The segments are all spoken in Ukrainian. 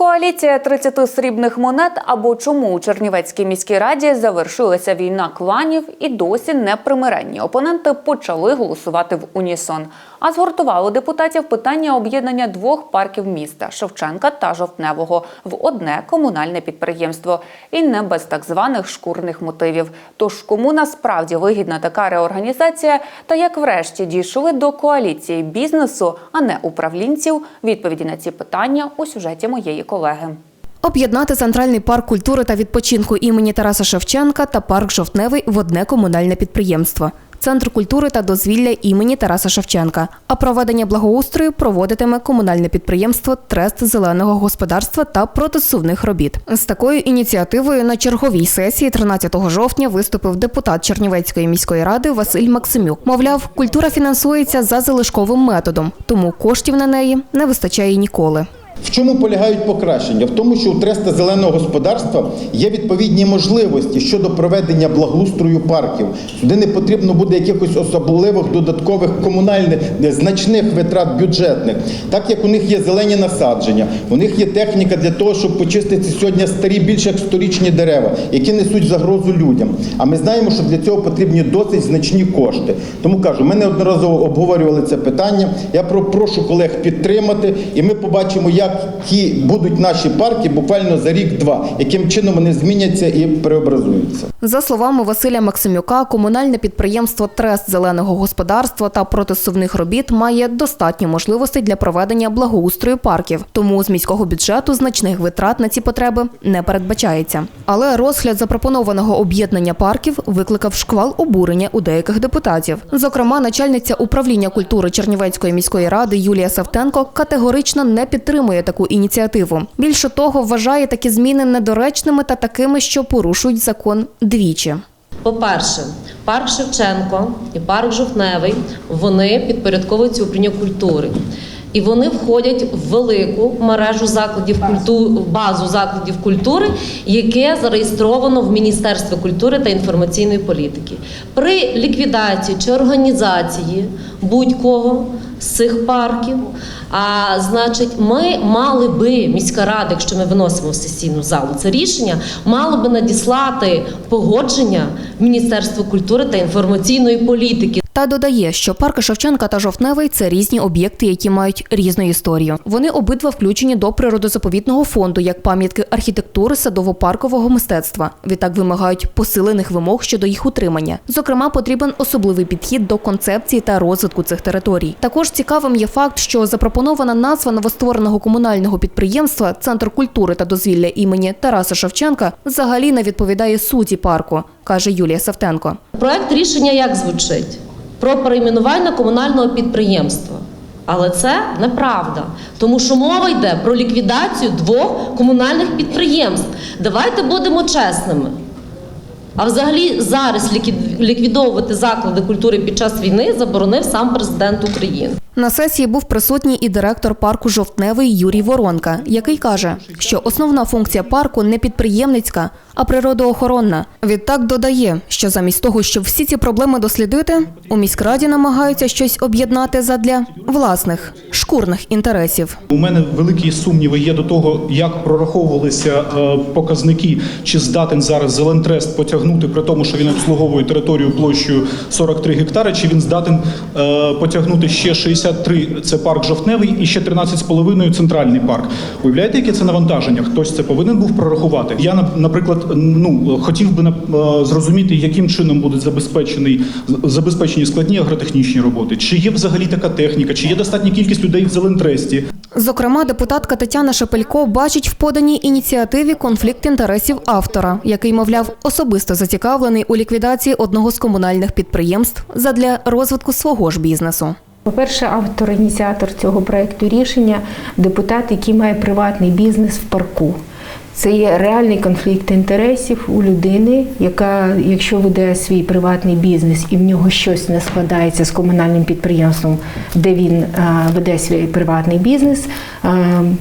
Коаліція 30 срібних монет або чому у Чернівецькій міській раді завершилася війна кланів і досі непримиренні опоненти почали голосувати в унісон. А згуртувало депутатів питання об'єднання двох парків міста Шевченка та Жовтневого в одне комунальне підприємство і не без так званих шкурних мотивів. Тож кому насправді вигідна така реорганізація, та як врешті дійшли до коаліції бізнесу, а не управлінців? Відповіді на ці питання у сюжеті моєї колеги. Об'єднати центральний парк культури та відпочинку імені Тараса Шевченка та парк Жовтневий в одне комунальне підприємство. Центр культури та дозвілля імені Тараса Шевченка. А проведення благоустрою проводитиме комунальне підприємство Трест зеленого господарства та протисувних робіт. З такою ініціативою на черговій сесії 13 жовтня виступив депутат Чернівецької міської ради Василь Максимюк. Мовляв, культура фінансується за залишковим методом, тому коштів на неї не вистачає ніколи. В чому полягають покращення? В тому, що у треста зеленого господарства є відповідні можливості щодо проведення благоустрою парків, де не потрібно буде якихось особливих додаткових комунальних е, значних витрат бюджетних, так як у них є зелені насадження, у них є техніка для того, щоб почистити сьогодні старі більш як сторічні дерева, які несуть загрозу людям. А ми знаємо, що для цього потрібні досить значні кошти. Тому кажу, ми неодноразово обговорювали це питання. Я про- прошу колег підтримати, і ми побачимо, які будуть наші парки буквально за рік-два, яким чином вони зміняться і преобразуються. За словами Василя Максимюка, комунальне підприємство Трест зеленого господарства та протисувних робіт має достатньо можливостей для проведення благоустрою парків. Тому з міського бюджету значних витрат на ці потреби не передбачається. Але розгляд запропонованого об'єднання парків викликав шквал обурення у деяких депутатів. Зокрема, начальниця управління культури Чернівецької міської ради Юлія Савтенко категорично не підтримує таку ініціативу. Більше того, вважає такі зміни недоречними та такими, що порушують закон двічі. По-перше, парк Шевченко і парк Жовтневий вони підпорядковуються управлінню культури. І вони входять в велику мережу закладів культури, базу закладів культури, яке зареєстровано в Міністерстві культури та інформаційної політики. При ліквідації чи організації будь-кого з цих парків, а значить, ми мали би міська рада, якщо ми виносимо в сесійну залу це рішення, мало би надіслати погодження Міністерству культури та інформаційної політики. Та додає, що парки Шевченка та Жовтневий це різні об'єкти, які мають різну історію. Вони обидва включені до природозаповідного фонду як пам'ятки архітектури садово-паркового мистецтва. Відтак вимагають посилених вимог щодо їх утримання. Зокрема, потрібен особливий підхід до концепції та розвитку цих територій. Також цікавим є факт, що запропонована назва новоствореного комунального підприємства Центр культури та дозвілля імені Тараса Шевченка взагалі не відповідає суті парку, каже Юлія Савтенко. Проект рішення як звучить? Про перейменування комунального підприємства. Але це неправда, тому що мова йде про ліквідацію двох комунальних підприємств. Давайте будемо чесними. А взагалі зараз ліквід- ліквідовувати заклади культури під час війни заборонив сам президент України. На сесії був присутній і директор парку Жовтневий Юрій Воронка, який каже, що основна функція парку не підприємницька, а природоохоронна. Відтак додає, що замість того, щоб всі ці проблеми дослідити, у міськраді намагаються щось об'єднати задля власних шкурних інтересів. У мене великі сумніви є до того, як прораховувалися е, показники, чи здатен зараз Зелентрест потягнути при тому, що він обслуговує територію площею 43 гектари, чи він здатен е, потягнути ще 63 – це парк Жовтневий, і ще 13,5 – центральний парк. Уявляєте, яке це навантаження? Хтось це повинен був прорахувати. Я на- наприклад, ну хотів би е, зрозуміти, яким чином будуть забезпечені забезпечені складні агротехнічні роботи. Чи є взагалі така техніка, чи є достатня кількість людей в Зелентресті? Зокрема, депутатка Тетяна Шепелько бачить в поданій ініціативі конфлікт інтересів автора, який, мовляв, особисто зацікавлений у ліквідації одного з комунальних підприємств задля розвитку свого ж бізнесу. По-перше, автор, ініціатор цього проекту рішення депутат, який має приватний бізнес в парку. Це є реальний конфлікт інтересів у людини, яка, якщо веде свій приватний бізнес і в нього щось не складається з комунальним підприємством, де він е, веде свій приватний бізнес, е,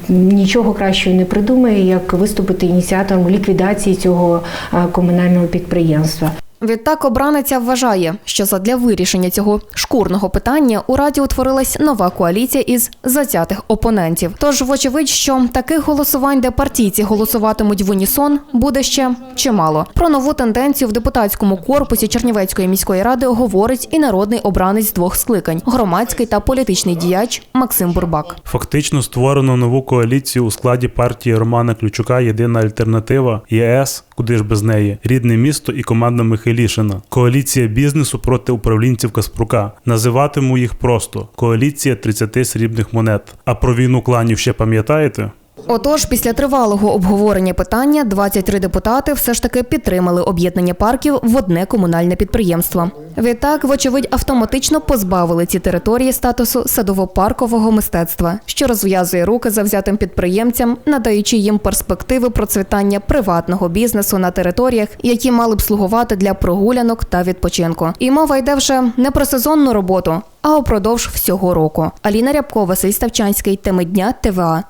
нічого кращого не придумає, як виступити ініціатором ліквідації цього е, комунального підприємства. Відтак обраниця вважає, що задля вирішення цього шкурного питання у раді утворилась нова коаліція із затятих опонентів. Тож, вочевидь, що таких голосувань, де партійці голосуватимуть в унісон, буде ще чимало. Про нову тенденцію в депутатському корпусі Чернівецької міської ради говорить і народний обранець двох скликань громадський та політичний діяч Максим Бурбак. Фактично створено нову коаліцію у складі партії Романа Ключука Єдина альтернатива ЄС, куди ж без неї, рідне місто і команда Михайлішина. Коаліція бізнесу проти управлінців Каспрука. Називатиму їх просто коаліція 30 срібних монет. А про війну кланів ще пам'ятаєте? Отож, після тривалого обговорення питання 23 депутати все ж таки підтримали об'єднання парків в одне комунальне підприємство. Відтак, вочевидь, автоматично позбавили ці території статусу садово-паркового мистецтва, що розв'язує руки завзятим підприємцям, надаючи їм перспективи процвітання приватного бізнесу на територіях, які мали б слугувати для прогулянок та відпочинку. І мова йде вже не про сезонну роботу, а упродовж всього року. Аліна Рябкова, Василь Ставчанський, теми дня ТВА.